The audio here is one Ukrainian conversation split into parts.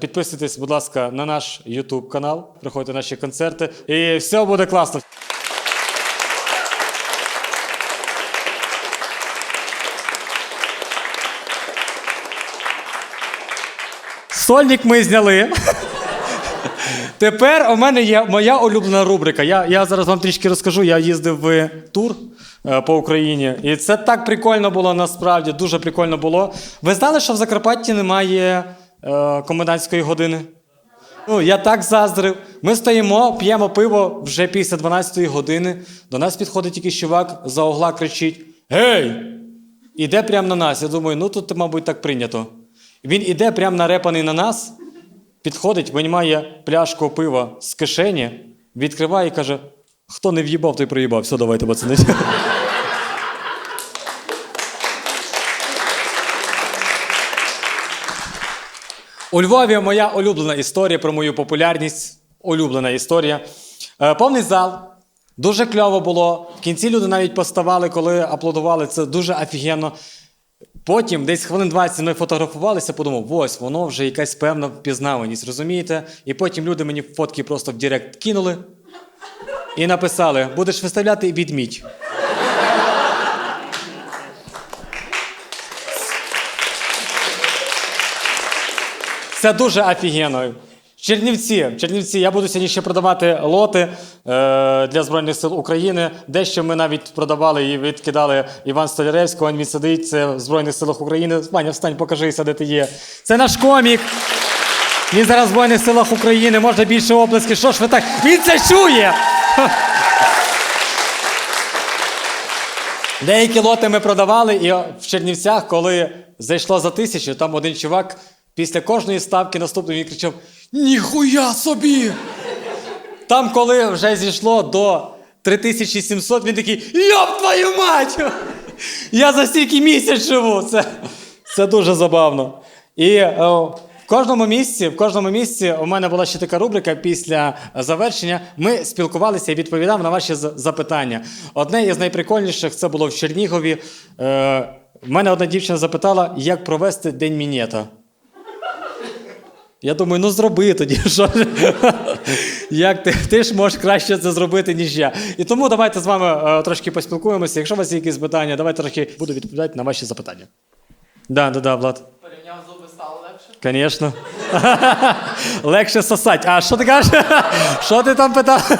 Підписуйтесь, будь ласка, на наш YouTube канал, приходьте на наші концерти, і все буде класно. Сольник ми зняли. Тепер у мене є моя улюблена рубрика. Я, я зараз вам трішки розкажу. Я їздив в тур е, по Україні, і це так прикольно було насправді, дуже прикольно було. Ви знали, що в Закарпатті немає е, комендантської години? Ну, я так заздрив. Ми стоїмо, п'ємо пиво вже після 12-ї години. До нас підходить якийсь чувак, за угла кричить: Гей! Іде прямо на нас. Я думаю, ну тут, мабуть, так прийнято. Він іде прямо нарепаний на нас, підходить, винімає пляшку пива з кишені, відкриває і каже: хто не в'їбав, той проїбав. Все, давайте, пацани. У Львові моя улюблена історія про мою популярність. Улюблена історія. Е, повний зал. Дуже кльово було. В кінці люди навіть поставали, коли аплодували. Це дуже офігенно. Потім, десь хвилин 20 ми фотографувалися, подумав, ось воно вже якась певна впізнаваність, розумієте? І потім люди мені фотки просто в Директ кинули і написали: будеш виставляти, відміть. Це дуже офігенно. Чернівці, Чернівці, я буду сьогодні ще продавати лоти е, для Збройних сил України. Дещо ми навіть продавали і відкидали Іван Столяревського. Він сидить, це в Збройних силах України. Ваня, встань, покажися, де ти є. Це наш комік. Він зараз в Збройних силах України, може більше оплески. Що ж ви так? Він це чує! Деякі лоти ми продавали, і в Чернівцях, коли зайшло за тисячу, там один чувак після кожної ставки наступної він кричав: Ніхуя собі! Там, коли вже зійшло до 3700, він такий: Йоп твою мать! Я за стільки місяць живу! Це, це дуже забавно. І о, в кожному місці, в кожному місці у мене була ще така рубрика після завершення. Ми спілкувалися і відповідав на ваші запитання. Одне із найприкольніших це було в Чернігові. Е, мене одна дівчина запитала, як провести день мінета. Я думаю, ну зроби тоді. Що? Як ти, ти ж можеш краще це зробити, ніж я. І тому давайте з вами е, трошки поспілкуємося. Якщо у вас є якісь питання, давайте трохи буду відповідати на ваші запитання. Да, да, да, Влад. Порівняв зуби стало легше. Звісно. Легше сосать. А що ти кажеш? Що ти там питав?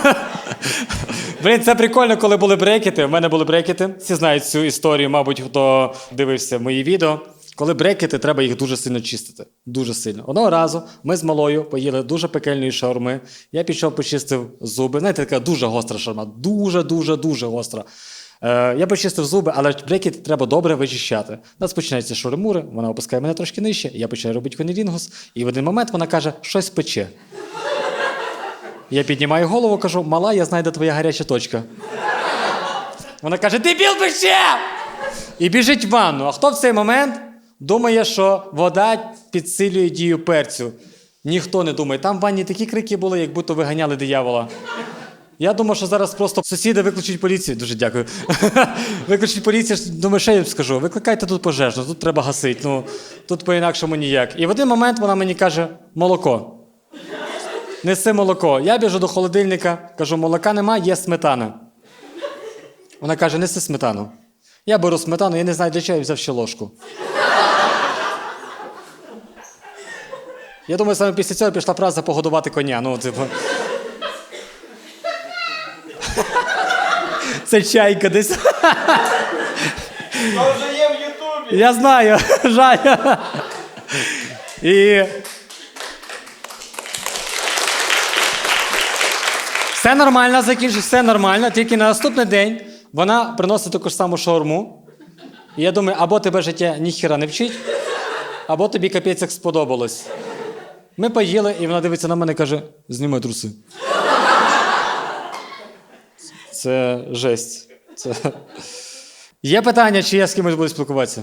Блін, це прикольно, коли були брекети. У мене були брекети. Всі знають цю історію, мабуть, хто дивився мої відео. Коли брекети, треба їх дуже сильно чистити. Дуже сильно. Одного разу ми з малою поїли дуже пекельної шаурми. Я пішов, почистив зуби. Знаєте, така дуже гостра шаурма. Дуже, дуже, гостра. Е, я почистив зуби, але брекет треба добре вичищати. У нас починаються шуримури, вона опускає мене трошки нижче, я починаю робити конілінгус, і в один момент вона каже, щось пече. Я піднімаю голову, кажу, мала, я знаю, де твоя гаряча точка. Вона каже: Дебіл пече! І біжить в ванну. А хто в цей момент думає, що вода підсилює дію перцю? Ніхто не думає. Там в ванні такі крики були, як будто виганяли диявола. Я думав, що зараз просто сусіди виключать поліцію. Дуже дякую. Виключать поліцію. Думаю, що я їм скажу? Викликайте тут пожежну, тут треба гасити. Ну тут по-інакшому ніяк. І в один момент вона мені каже: молоко. Неси молоко. Я біжу до холодильника, кажу, молока нема, є сметана. Вона каже, неси сметану. Я беру сметану, я не знаю, для чого я взяв ще ложку. Я думаю, саме після цього пішла фраза погодувати коня. Ну, типу. Це чайка десь. Вже є в Ютубі. Я знаю, жаль. І. Все нормально, закінчилось, все нормально. Тільки на наступний день вона приносить таку ж саму шаурму. І я думаю, або тебе життя ніхіра не вчить, або тобі капець як сподобалось. Ми поїли, і вона дивиться на мене і каже: знімай труси. Це жесть. Це... Є питання, чи я з кимось буду спілкуватися?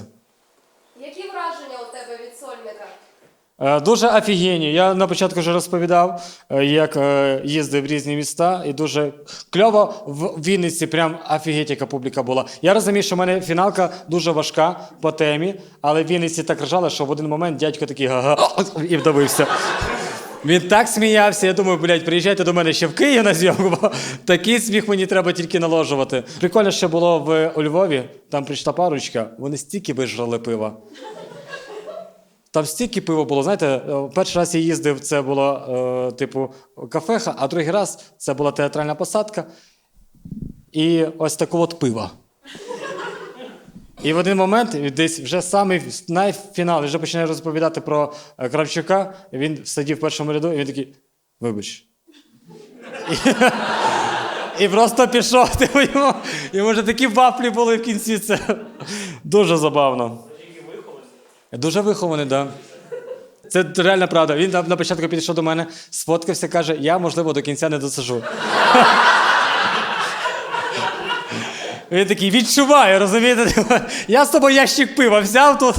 Які враження у тебе від сольника? Е, Дуже офігенні. Я на початку вже розповідав, е, як е, їздив в різні міста, і дуже кльово в Вінниці, прям офігеть, яка публіка була. Я розумію, що в мене фіналка дуже важка по темі, але в Вінниці так ржали, що в один момент дядько такий га-га і вдавився. Він так сміявся, я думаю, блядь, приїжджайте до мене ще в Київ на зйомку, бо такий сміх мені треба тільки наложувати. Прикольно, що було в у Львові, там прийшла парочка, вони стільки вижрали пива. Там стільки пива було. Знаєте, е, перший раз я їздив, це було е, типу кафеха, а другий раз це була театральна посадка. І ось таке от пиво. І в один момент, десь вже самий найфінал, вже починає розповідати про е, Кравчука. Він сидів в першому ряду, і він такий: вибач. І просто пішов. Типу, йому, йому вже такі вафлі були в кінці. Це дуже забавно. Дуже вихований, так. Да. Це реальна правда. Він на початку підійшов до мене, сфоткався, каже, я, можливо, до кінця не досажу. Він такий відчуваю, розумієте? Я з тобою ящик пива взяв тут.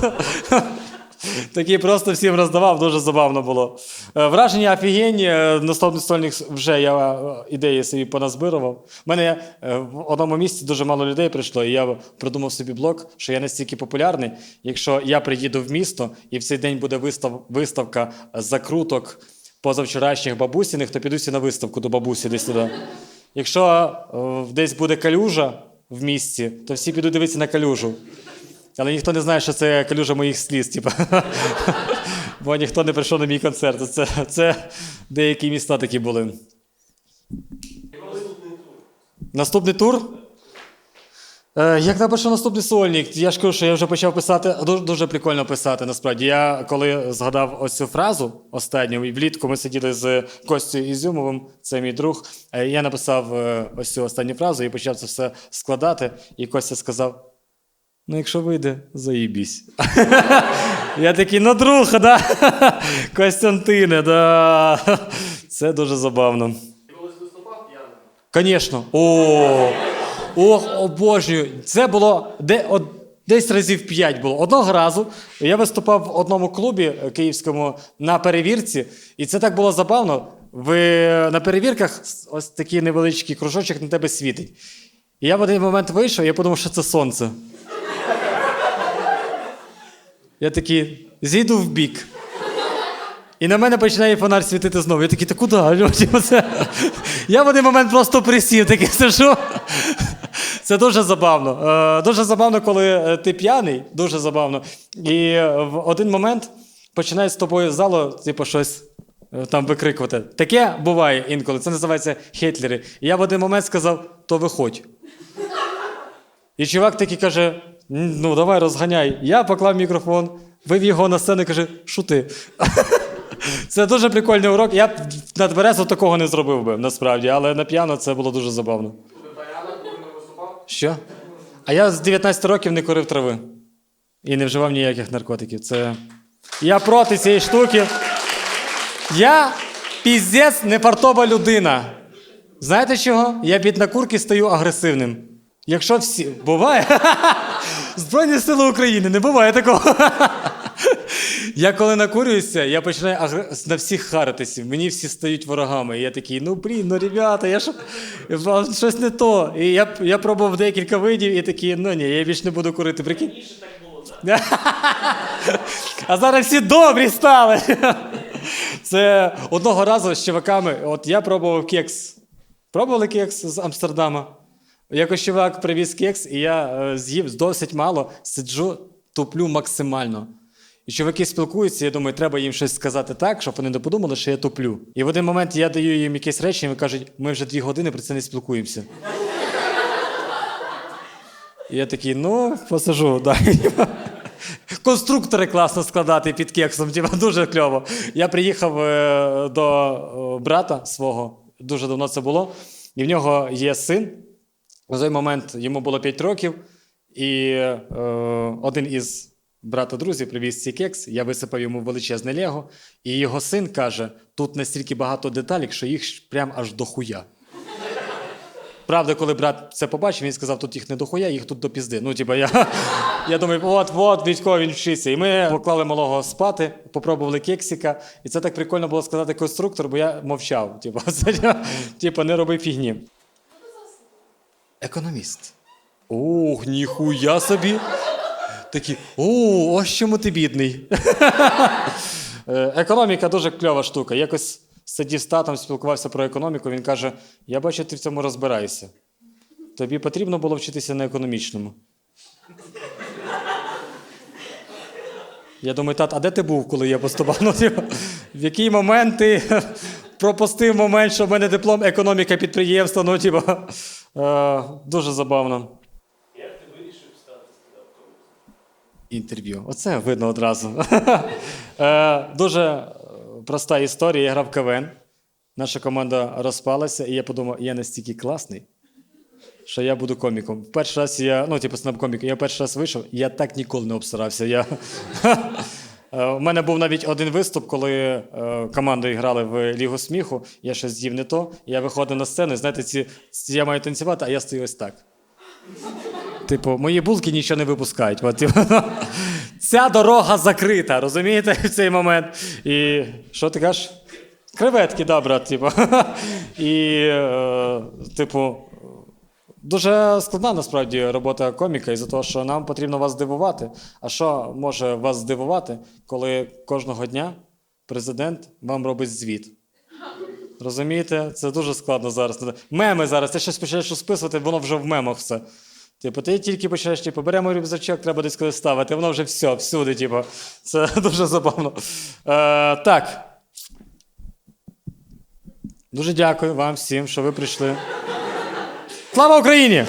Такий просто всім роздавав, дуже забавно було. Е, Враження офігенні. е, Наступний стольник вже я е, ідеї собі поназбирував. У мене в одному місці дуже мало людей прийшло, і я придумав собі блог, що я настільки популярний. Якщо я приїду в місто і в цей день буде вистав, виставка закруток позавчорашніх бабусіних, то підуся на виставку до бабусі десь туди. Якщо десь буде калюжа в місті, то всі підуть дивитися на калюжу. Але ніхто не знає, що це калюжа моїх сліз, типу. бо ніхто не прийшов на мій концерт. Це, це деякі міста такі були. Наступний тур? Е, як напишу наступний сольник? Я ж кажу, що я вже почав писати, дуже, дуже прикольно писати, насправді. Я коли згадав ось цю фразу останню, і влітку ми сиділи з Костю Ізюмовим, це мій друг. е, Я написав е, ось цю останню фразу і почав це все складати. І Костя сказав: Ну, якщо вийде, заїбісь. Я такий, ну друг, да? Костянтине, да. Це дуже забавно. Звісно. О, ох, обожнюю. Це було де, от, десь разів п'ять було. Одного разу я виступав в одному клубі київському на перевірці, і це так було забавно. Ви на перевірках ось такий невеличкий кружочок на тебе світить. І я в один момент вийшов, я подумав, що це сонце. Я такий, зійду в бік. І на мене починає фонарь світити знову. Я такий, та куди? Я в один момент просто присів, такий сижу. Це дуже забавно. Е, дуже забавно, коли е, ти п'яний, дуже забавно. І е, в один момент починає з тобою з залу, типу, щось там викрикувати. Таке буває інколи. Це називається хетлери. І я в один момент сказав, то виходь. І чувак такий каже: ну давай розганяй. Я поклав мікрофон, вивів його на сцену і каже, шути. Це дуже прикольний урок. Я б на тверезо такого не зробив би, насправді, але на п'яно це було дуже забавно. Виступав? Що? А я з 19 років не курив трави. І не вживав ніяких наркотиків. Це. Я проти цієї штуки. Я піздець нефартова людина. Знаєте чого? Я під накурки стаю агресивним. Якщо всі. Буває? Збройні сили України, не буває такого. Я коли накурююся, я починаю на всіх харитися. Мені всі стають ворогами. І я такий, ну блін, ну ребята, я ж щось не то. І я, я пробував декілька видів і такий, ну ні, я більше не буду курити. Прикинь. А зараз всі добрі стали. Це одного разу з чуваками, от я пробував кекс. Пробували кекс з Амстердама. Якось чувак привіз кекс, і я е, з'їв досить мало, сиджу, туплю максимально. І чуваки спілкуються, я думаю, треба їм щось сказати так, щоб вони не подумали, що я туплю. І в один момент я даю їм якесь речення, і кажуть, ми вже дві години про це не спілкуємося. І я такий, ну, посажу, да. Конструктори класно складати під кексом, дуже кльово. Я приїхав е, до е, брата свого, дуже давно це було, і в нього є син. На той момент йому було 5 років, і е, один із брата друзів привіз цей кекс, я висипав йому величезне лего, і його син каже: тут настільки багато деталей, що їх прям аж до хуя. Правда, коли брат це побачив, він сказав, тут їх не дохуя, їх тут до пізди. Ну, типа, я, я думаю, от, от, військовий він вчиться. І ми поклали малого спати, попробували кексика. І це так прикольно було сказати конструктор, бо я мовчав. Типа, не роби фігні. Економіст. Ох, ніхуя собі. Такі, о, ось чому ти бідний. Е, Економіка дуже кльова штука. Якось сидів з татом, спілкувався про економіку. Він каже: Я бачу, ти в цьому розбираєшся. Тобі потрібно було вчитися на економічному. Я думаю, тат, а де ти був, коли я поступав? Ну, в який момент ти пропустив момент, що в мене диплом економіка підприємства? Ну, типу, е, дуже забавно. Як ти вирішив стати стендап-коміком? Інтерв'ю. Оце видно одразу. Е, Дуже проста історія. Я грав КВН. Наша команда розпалася, і я подумав, я настільки класний, що я буду коміком. Перший раз я, ну, типу, стендап-комік, я перший раз вийшов, я так ніколи не обсирався. Я... Е, У мене був навіть один виступ, коли е, командою грали в Лігу сміху, я щось з'їв не то, я виходив на сцену, знаєте, ці, я маю танцювати, а я стою ось так. Типу, мої булки нічого не випускають. От, ця дорога закрита, розумієте, в цей момент. І що ти кажеш? Креветки, да, брат, типу. І, е, типу, дуже складна насправді робота коміка, із-за того, що нам потрібно вас здивувати. А що може вас здивувати, коли кожного дня президент вам робить звіт? Розумієте? Це дуже складно зараз. Меми зараз, ти щось починаєш розписувати, воно вже в мемах все. Типу, ти тільки починаєш, типу, беремо рюкзачок, треба десь кудись ставити, воно вже все, всюди, типу. Це дуже забавно. Е, так. Дуже дякую вам всім, що ви прийшли. Слава Україні!